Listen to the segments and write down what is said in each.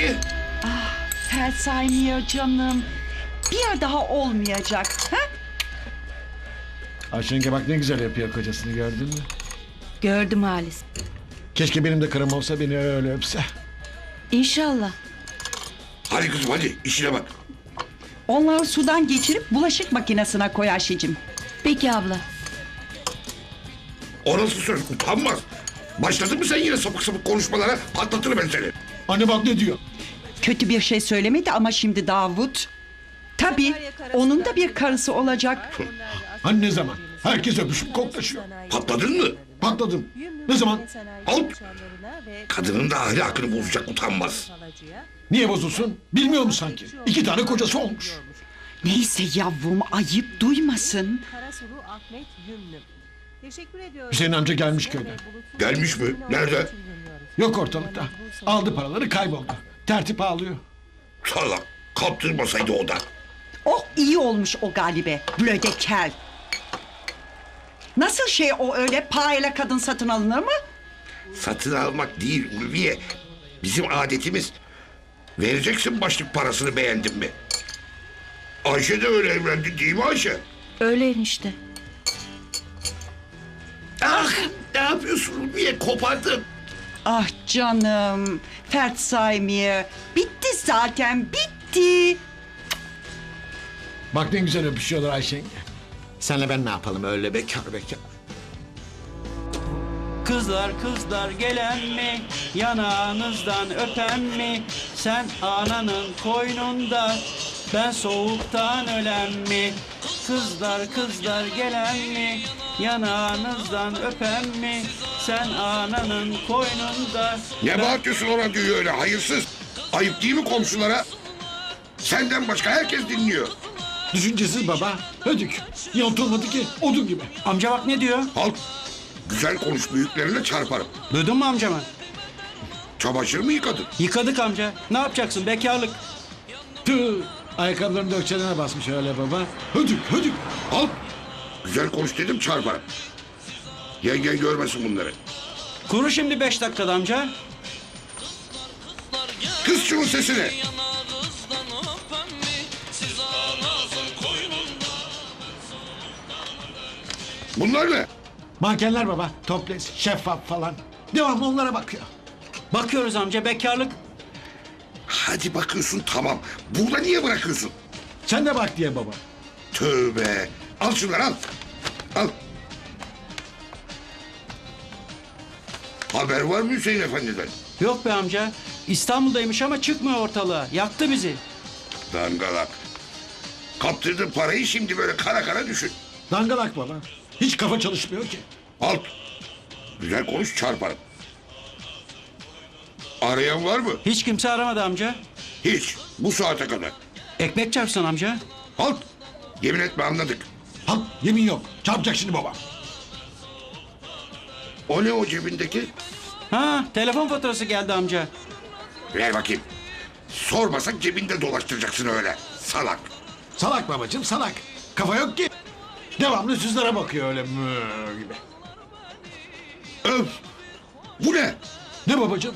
Ulviye. Fel saymıyor canım. Bir daha olmayacak. Ha? Ayşenge bak ne güzel yapıyor kocasını gördün mü? Gördüm Halis. Keşke benim de karım olsa beni öyle öpse. İnşallah. Hadi kızım hadi işine bak. Onları sudan geçirip bulaşık makinesine koy Ayşe'cim. Peki abla. O nasıl söz utanmaz. Başladın mı sen yine sapık sapık konuşmalara patlatırım ben seni. Anne bak ne diyor. Kötü bir şey söylemedi ama şimdi Davut... Tabii onun da bir karısı olacak. Hani ne zaman? Herkes öpüşüp koklaşıyor. Patladın mı? Patladım. Ne zaman? Al. Kadının da ahlakını bozacak utanmaz. Niye bozulsun? Bilmiyor musun sanki? İki tane kocası olmuş. Neyse yavrum ayıp duymasın. Hüseyin amca gelmiş köyden. Gelmiş mi? Nerede? Yok ortalıkta. Aldı paraları kayboldu. Tertip ağlıyor. Salak. Kaptırmasaydı o da. Oh iyi olmuş o galibe. Blödekel. Nasıl şey o öyle parayla kadın satın alınır mı? Satın almak değil Ulviye. Bizim adetimiz. Vereceksin başlık parasını beğendin mi? Ayşe de öyle evlendi değil mi Ayşe? Öyle enişte. Ah ne yapıyorsun Ulviye kopardın. Ah canım. Fert saymıyor. Bitti zaten bitti. Bak ne güzel öpüşüyorlar Ayşenge. Senle ben ne yapalım öyle bekar bekar. Kızlar kızlar gelen mi? Yanağınızdan öpen mi? Sen ananın koynunda ben soğuktan ölen mi? Kızlar kızlar gelen mi? Yanağınızdan öpen mi? Sen ananın koynunda Ne bağırıyorsun o radyoyu öyle hayırsız? Ayıp değil mi komşulara? Senden başka herkes dinliyor. Düşüncesiz baba. Hödük. Yontulmadı ki odun gibi. Amca bak ne diyor? Halk güzel konuş büyüklerine çarparım. Duydun mu amcamı? Çamaşır mı yıkadın? Yıkadık amca. Ne yapacaksın bekarlık? Tüh. Ayakkabılarını dökçelerine basmış öyle baba. Hödük hödük. Halk güzel konuş dedim çarparım. Yengen görmesin bunları. Kuru şimdi beş dakikada amca. Kız şunun sesini. Bunlar ne? Mankenler baba. Toples, şeffaf falan. Devamlı onlara bakıyor. Bakıyoruz amca bekarlık. Hadi bakıyorsun tamam. Burada niye bırakıyorsun? Sen de bak diye baba. Tövbe. Al şunları al. Al. Haber var mı Hüseyin Efendi'den? Yok be amca. İstanbul'daymış ama çıkmıyor ortalığa. Yaktı bizi. Dangalak. Kaptırdın parayı şimdi böyle kara kara düşün. Dangalak baba. Hiç kafa çalışmıyor ki. Al. Güzel konuş çarparım. Arayan var mı? Hiç kimse aramadı amca. Hiç. Bu saate kadar. Ekmek çarpsın amca. Halt. Yemin etme anladık. Halt yemin yok. Çarpacak şimdi baba. O ne o cebindeki? Ha telefon faturası geldi amca. Ver bakayım. Sormasak cebinde dolaştıracaksın öyle. Salak. Salak babacığım salak. Kafa yok ki. Devamlı süzlere bakıyor öyle mü gibi. Öf. Bu ne? Ne babacığım?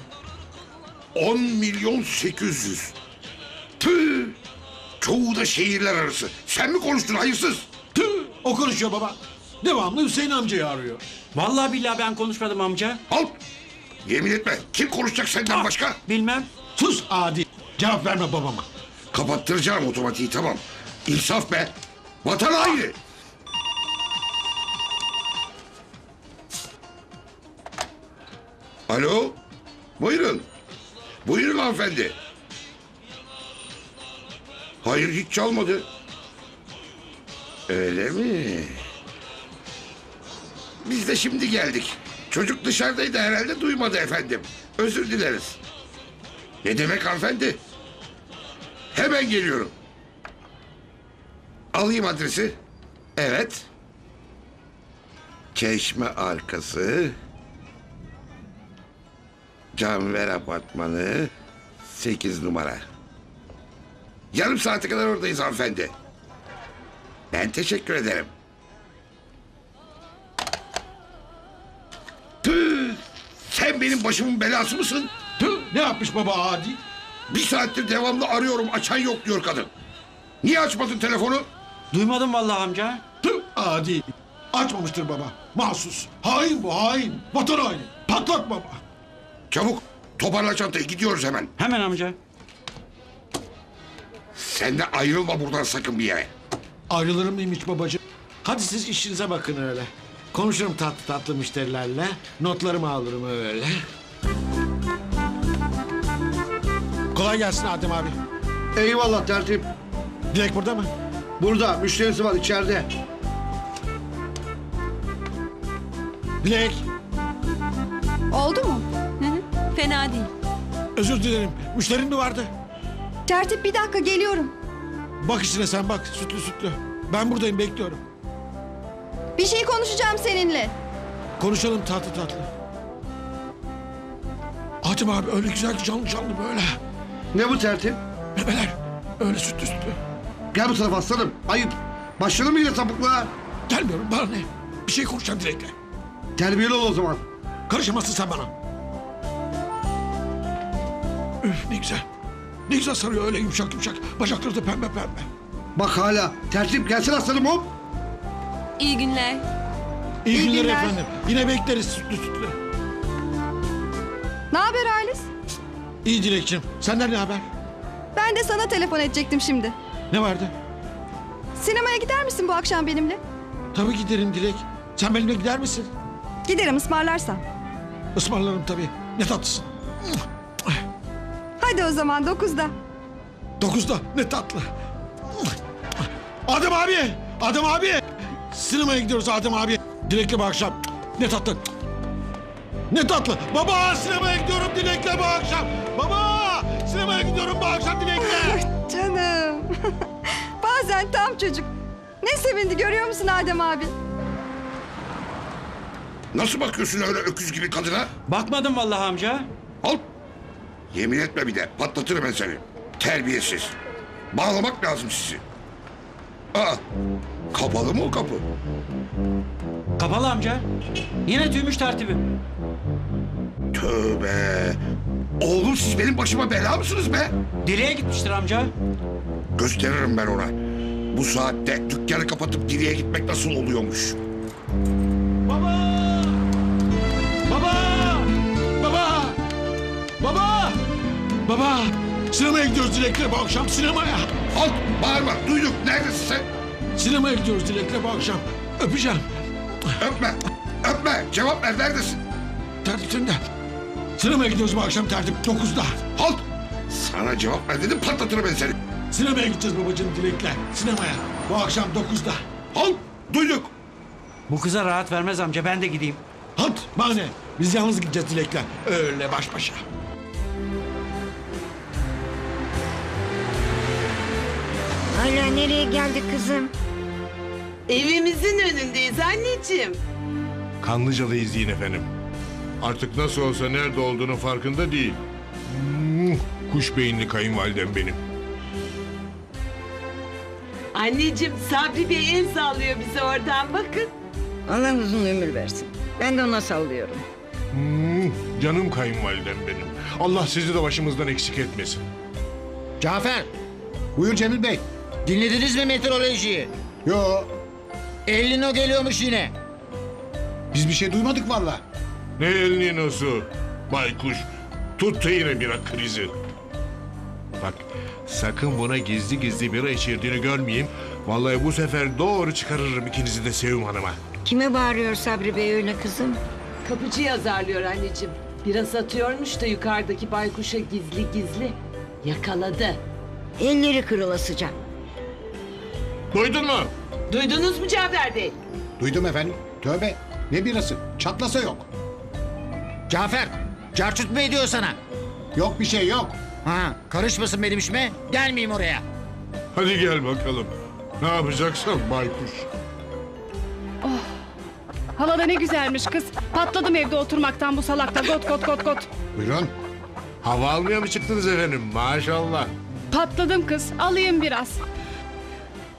10 milyon 800. Tüh. Çoğu da şehirler arası. Sen mi konuştun hayırsız? Tüh, o konuşuyor baba. Devamlı Hüseyin amcayı arıyor. Vallahi billahi ben konuşmadım amca. Al. Yemin etme. Kim konuşacak senden başka? Bilmem. Sus adi. Cevap verme babama. Kapattıracağım otomatiği tamam. İnsaf be. Vatan haini. Alo. Buyurun. Buyurun hanımefendi. Hayır hiç çalmadı. Öyle mi? Biz de şimdi geldik. Çocuk dışarıdaydı herhalde duymadı efendim. Özür dileriz. Ne demek hanımefendi? Hemen geliyorum. Alayım adresi. Evet. Çeşme arkası. Canver Apartmanı. 8 numara. Yarım saate kadar oradayız hanımefendi. Ben teşekkür ederim. Benim başımın belası mısın? Tüh, ne yapmış baba adi? Bir saattir devamlı arıyorum açan yok diyor kadın. Niye açmadın telefonu? Duymadım vallahi amca. Tüh adi. Açmamıştır baba. Mahsus. Hain bu hain. Vatan haini. Patlat baba. Çabuk toparla çantayı gidiyoruz hemen. Hemen amca. Sen de ayrılma buradan sakın bir yere. Ayrılır mıyım hiç babacığım? Hadi siz işinize bakın öyle. Konuşurum tatlı tatlı müşterilerle. Notlarımı alırım öyle. Kolay gelsin Adem abi. Eyvallah tertip. Dilek burada mı? Burada müşterisi var içeride. Dilek. Oldu mu? Fena değil. Özür dilerim. Müşterin mi vardı? Tertip bir dakika geliyorum. Bak işine sen bak. Sütlü sütlü. Ben buradayım bekliyorum. Bir şey konuşacağım seninle. Konuşalım tatlı tatlı. Adem abi öyle güzel ki canlı canlı böyle. Ne bu tertip? Bebeler. Öyle sütlü sütlü. Gel bu tarafa aslanım. Ayıp. Başladın mı yine sapıklığa? Gelmiyorum bana ne? Bir şey konuşacağım Dilek'le. Terbiyeli ol o zaman. Karışamazsın sen bana. Üf ne güzel. Ne güzel sarıyor öyle yumuşak yumuşak. Bacakları da pembe pembe. Bak hala. Tertip gelsene aslanım hop. İyi günler. İyi, İyi günler, günler. efendim. Yine bekleriz sütlü sütlü. Ne haber Halis? İyi Dilekçim. Senden ne haber? Ben de sana telefon edecektim şimdi. Ne vardı? Sinemaya gider misin bu akşam benimle? Tabii giderim Dilek. Sen benimle gider misin? Giderim ısmarlarsan. Ismarlarım tabii. Ne tatlısın. Hadi o zaman dokuzda. Dokuzda ne tatlı. Adem abi! Adem abi! Sinemaya gidiyoruz Adem abi. Dilek'le bu akşam. Ne tatlı. Ne tatlı. Baba sinemaya gidiyorum Dilek'le bu akşam. Baba sinemaya gidiyorum bu akşam Dilek'le. Canım. Bazen tam çocuk. Ne sevindi görüyor musun Adem abi? Nasıl bakıyorsun öyle öküz gibi kadına? Bakmadım vallahi amca. Al. Yemin etme bir de patlatırım ben seni. Terbiyesiz. Bağlamak lazım sizi. Aa, kapalı mı o kapı? Kapalı amca. Yine tüymüş tertibim. Tövbe. Oğlum siz benim başıma bela mısınız be? Direğe gitmiştir amca. Gösteririm ben ona. Bu saatte dükkanı kapatıp diliye gitmek nasıl oluyormuş? Baba! Baba! Baba! Baba! Baba! Sinemaya gidiyoruz Dilek'le bu akşam sinemaya. Al bağırma duyduk neredesin sen? Sinemaya gidiyoruz Dilek'le bu akşam. Öpeceğim. Öpme öpme cevap ver neredesin? Tertip'inde. Sinemaya gidiyoruz bu akşam tertip 9'da. Halt! Sana cevap ver dedim patlatırım ben seni. Sinemaya gideceğiz babacığım Dilek'le. Sinemaya. Bu akşam 9'da. Halt! Duyduk. Bu kıza rahat vermez amca ben de gideyim. Halt bahane. Biz yalnız gideceğiz Dilek'le. Öyle baş başa. Hala nereye geldik kızım? Evimizin önündeyiz anneciğim. Kanlıca'dayız yine efendim. Artık nasıl olsa nerede olduğunu farkında değil. Muh, Kuş beyinli kayınvalidem benim. Anneciğim Sabri Bey el sallıyor bize oradan bakın. Allah uzun ömür versin. Ben de ona sallıyorum. Muh, Canım kayınvalidem benim. Allah sizi de başımızdan eksik etmesin. Cafer. Buyur Cemil Bey. Dinlediniz mi meteorolojiyi? Yo. Elnino geliyormuş yine. Biz bir şey duymadık valla. Ne elini nasıl? Baykuş. Tuttu yine bira krizi. Bak sakın buna gizli gizli bira içirdiğini görmeyeyim. Vallahi bu sefer doğru çıkarırım ikinizi de Sevim Hanım'a. Kime bağırıyor Sabri Bey öyle kızım? Kapıcı yazarlıyor anneciğim. Biraz atıyormuş da yukarıdaki baykuşa gizli gizli. Yakaladı. Elleri kırılasıca. Duydun mu? Duydunuz mu Cafer Bey? Duydum efendim. Tövbe. Ne birası? Çatlasa yok. Cafer, carçut mu ediyor sana? Yok bir şey yok. Ha, karışmasın benim işime, gelmeyeyim oraya. Hadi gel bakalım. Ne yapacaksan baykuş. Hava da ne güzelmiş kız. Patladım evde oturmaktan bu salakta. Got got got got. Buyurun. Hava almaya mı çıktınız efendim? Maşallah. Patladım kız. Alayım biraz.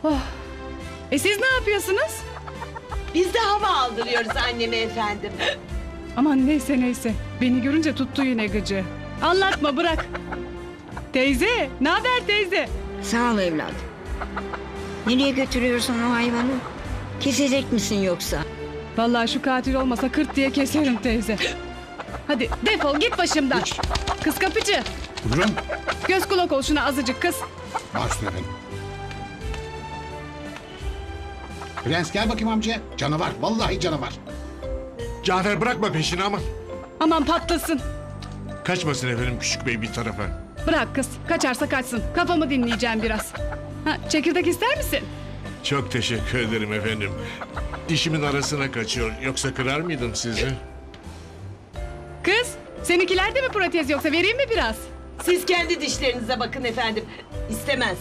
Oh. E siz ne yapıyorsunuz? Biz de hava aldırıyoruz anneme efendim. Aman neyse neyse. Beni görünce tuttu yine gıcı. Anlatma bırak. Teyze, ne haber teyze? Sağ ol evladım. Nereye götürüyorsun o hayvanı? Kesecek misin yoksa? Vallahi şu katil olmasa kırt diye keserim teyze. Hadi defol git başımdan. Kız kapıcı. Buyurun. Göz kulak ol şuna azıcık kız. Baş üstüne efendim. Prens gel bakayım amca. Canavar. Vallahi canavar. Cafer bırakma peşini ama. Aman patlasın. Kaçmasın efendim küçük bey bir tarafa. Bırak kız. Kaçarsa kaçsın. Kafamı dinleyeceğim biraz. Ha, çekirdek ister misin? Çok teşekkür ederim efendim. Dişimin arasına kaçıyor. Yoksa kırar mıydım sizi? Kız, seninkilerde mi protez yoksa vereyim mi biraz? Siz kendi dişlerinize bakın efendim. İstemez.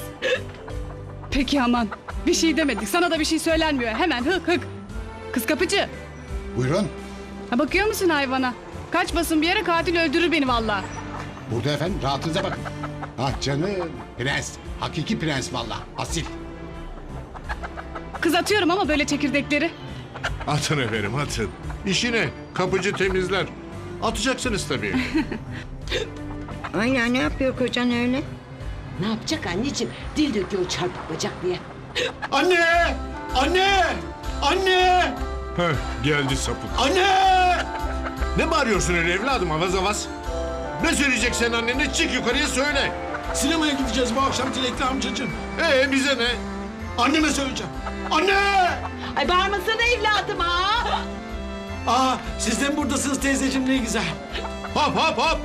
Peki aman. Bir şey demedik. Sana da bir şey söylenmiyor. Hemen hık hık. Kız kapıcı. Buyurun. Ha, bakıyor musun hayvana? Kaçmasın bir yere katil öldürür beni vallahi. Burada efendim rahatınıza bakın. Ah canım. Prens. Hakiki prens vallahi. Asil. Kız atıyorum ama böyle çekirdekleri. Atın efendim atın. İşine kapıcı temizler. Atacaksınız tabii. Ayla ne yapıyor kocan öyle? Ne yapacak anneciğim? Dil döküyor çarpık bacaklıya. Anne! Anne! Anne! Heh, geldi sapık. Anne! Ne bağırıyorsun öyle evladım avaz avaz? Ne söyleyeceksen annene çık yukarıya söyle. Sinemaya gideceğiz bu akşam Dilekli amcacığım. Ee bize ne? Anneme söyleyeceğim. Anne! Ay bağırmasana evladım ha. Aa siz de mi buradasınız teyzeciğim ne güzel. Hop hop hop.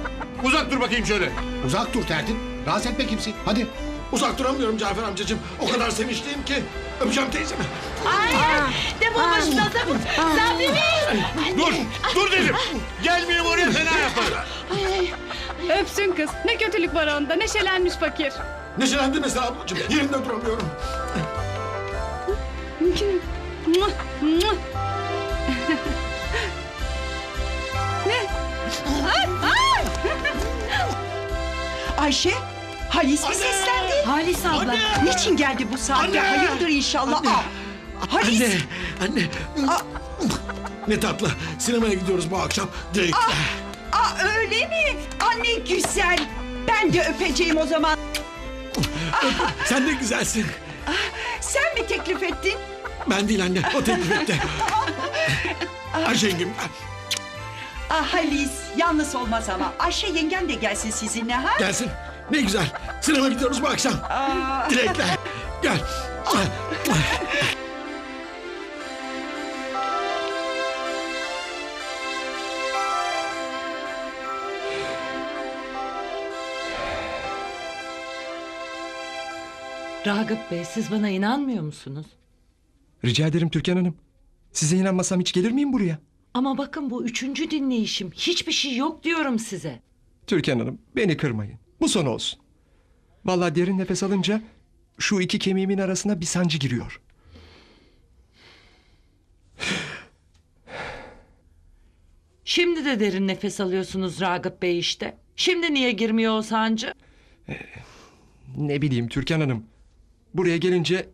Uzak dur bakayım şöyle. Uzak dur tertip. Rahatsız etme kimseyi. Hadi. Uzak duramıyorum Cafer amcacığım. O kadar sevinçliyim ki. Öpeceğim teyzemi. Ay de bu başladım. Bey. Dur. Dur dedim. Gelmeyeyim oraya fena yapar. Öpsün kız. Ne kötülük var onda. Neşelenmiş fakir. Neşelendi mesela ablacığım. Yerimde duramıyorum. Muah, muah. Ayşe, Halis mi seslendi? Halis abla. Niçin geldi bu saatte? Anne! Hayırdır inşallah. Anne! Aa, Halis. Anne, anne. Ne tatlı. Sinemaya gidiyoruz bu akşam. Dilek'le. Aa, öyle mi? Anne güzel. Ben de öpeceğim o zaman. Sen de güzelsin. Sen mi teklif ettin? Ben değil anne. O teklif etti. Ayşengim. Ah Halis, yalnız olmaz ama. Ayşe yengen de gelsin sizinle ha? Gelsin. Ne güzel. Sinema gidiyoruz bu akşam. Aa, Dilek'le. Gel. Ragıp Bey siz bana inanmıyor musunuz? Rica ederim Türkan Hanım. Size inanmasam hiç gelir miyim buraya? Ama bakın bu üçüncü dinleyişim. Hiçbir şey yok diyorum size. Türkan Hanım beni kırmayın. Bu son olsun. Vallahi derin nefes alınca şu iki kemiğimin arasına bir sancı giriyor. Şimdi de derin nefes alıyorsunuz Ragıp Bey işte. Şimdi niye girmiyor o sancı? Ne bileyim Türkan Hanım. Buraya gelince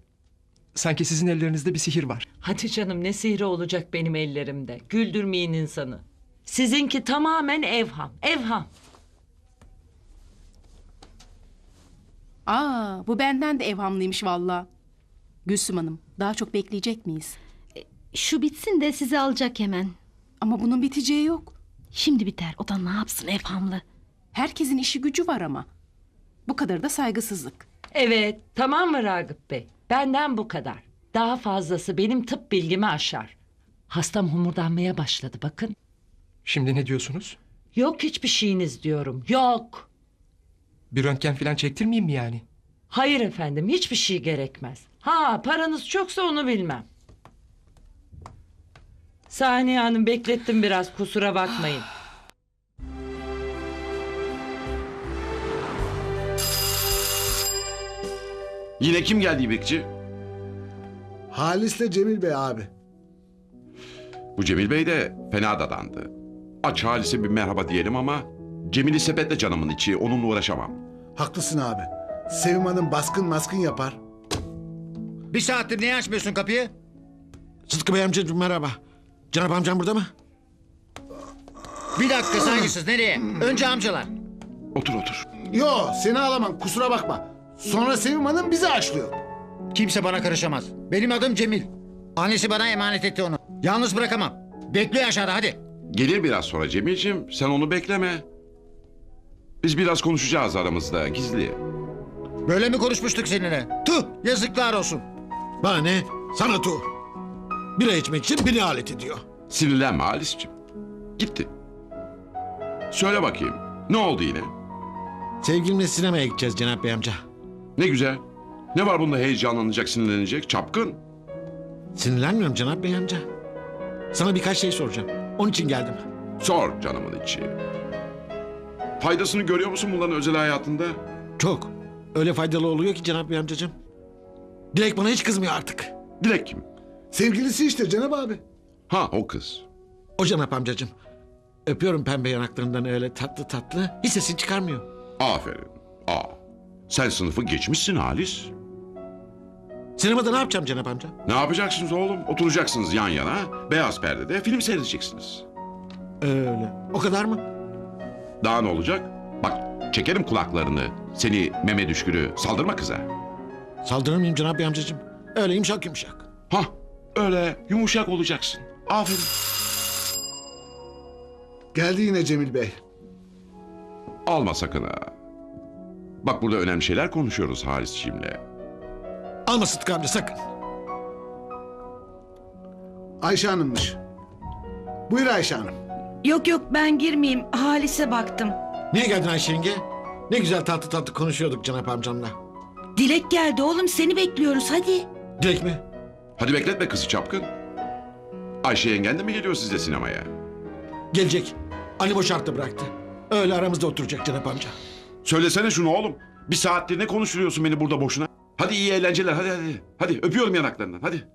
sanki sizin ellerinizde bir sihir var. Hadi canım ne sihri olacak benim ellerimde. Güldürmeyin insanı. Sizinki tamamen evham. Evham. Aa, bu benden de evhamlıymış valla. Gülsüm Hanım, daha çok bekleyecek miyiz? Şu bitsin de sizi alacak hemen. Ama bunun biteceği yok. Şimdi biter. O da ne yapsın evhamlı. Herkesin işi gücü var ama. Bu kadar da saygısızlık. Evet tamam mı Ragıp Bey? Benden bu kadar. Daha fazlası benim tıp bilgimi aşar. Hastam homurdanmaya başladı bakın. Şimdi ne diyorsunuz? Yok hiçbir şeyiniz diyorum. Yok. Bir röntgen falan çektirmeyeyim mi yani? Hayır efendim hiçbir şey gerekmez. Ha paranız çoksa onu bilmem. Saniye Hanım beklettim biraz kusura bakmayın. Yine kim geldi İbrikçi? Halis'le Cemil Bey abi. Bu Cemil Bey de fena dadandı. Aç Halis'e bir merhaba diyelim ama... Cemil'i sepetle canımın içi, onunla uğraşamam. Haklısın abi. Sevim Hanım baskın maskın yapar. Bir saattir niye açmıyorsun kapıyı? Sıtkı Bey amcacığım merhaba. Cenap amcam burada mı? Bir dakika saygısız nereye? Önce amcalar. Otur otur. Yo seni alamam kusura bakma. Sonra Sevim Hanım bizi aşlıyor. Kimse bana karışamaz. Benim adım Cemil. Annesi bana emanet etti onu. Yalnız bırakamam. Bekliyor aşağıda hadi. Gelir biraz sonra Cemil'ciğim. Sen onu bekleme. Biz biraz konuşacağız aramızda gizli. Böyle mi konuşmuştuk seninle? Tüh yazıklar olsun. Bana ne? Sana tu. Bira içmek için beni alet ediyor. Sinirlenme Halis'ciğim. Gitti. Söyle bakayım. Ne oldu yine? Sevgilimle sinemaya gideceğiz Cenap Bey amca. Ne güzel. Ne var bunda heyecanlanacak, sinirlenecek? Çapkın. Sinirlenmiyorum Cenap Bey amca. Sana birkaç şey soracağım. Onun için geldim. Sor canımın içi. Faydasını görüyor musun bunların özel hayatında? Çok. Öyle faydalı oluyor ki Cenap Bey amcacığım. Dilek bana hiç kızmıyor artık. Dilek kim? Sevgilisi işte Cenab abi. Ha o kız. O Cenap amcacığım. Öpüyorum pembe yanaklarından öyle tatlı tatlı. Hiç sesini çıkarmıyor. Aferin. Aa. Sen sınıfı geçmişsin Halis. Sinemada ne yapacağım Cenap amca? Ne yapacaksınız oğlum? Oturacaksınız yan yana, beyaz perdede film seyredeceksiniz. Öyle. O kadar mı? Daha ne olacak? Bak çekerim kulaklarını. Seni meme düşkürü saldırma kıza. Saldırır mıyım Cenap Bey amcacığım? Öyle yumuşak yumuşak. Hah öyle yumuşak olacaksın. Aferin. Geldi yine Cemil Bey. Alma sakın ha. Bak burada önemli şeyler konuşuyoruz Halis'ciğimle. Alma Sıtkı amca sakın. Ayşe Hanım'mış. Buyur Ayşe Hanım. Yok yok ben girmeyeyim. Halis'e baktım. Niye geldin Ayşe yenge? Ne güzel tatlı tatlı konuşuyorduk Cenap amcamla. Dilek geldi oğlum seni bekliyoruz hadi. Dilek mi? Hadi bekletme kızı çapkın. Ayşe yengen de mi geliyor sizle sinemaya? Gelecek. Ali boşarttı bıraktı. Öyle aramızda oturacak Cenap amca. Söylesene şunu oğlum. Bir saattir ne konuşturuyorsun beni burada boşuna? Hadi iyi eğlenceler hadi hadi. Hadi öpüyorum yanaklarından hadi.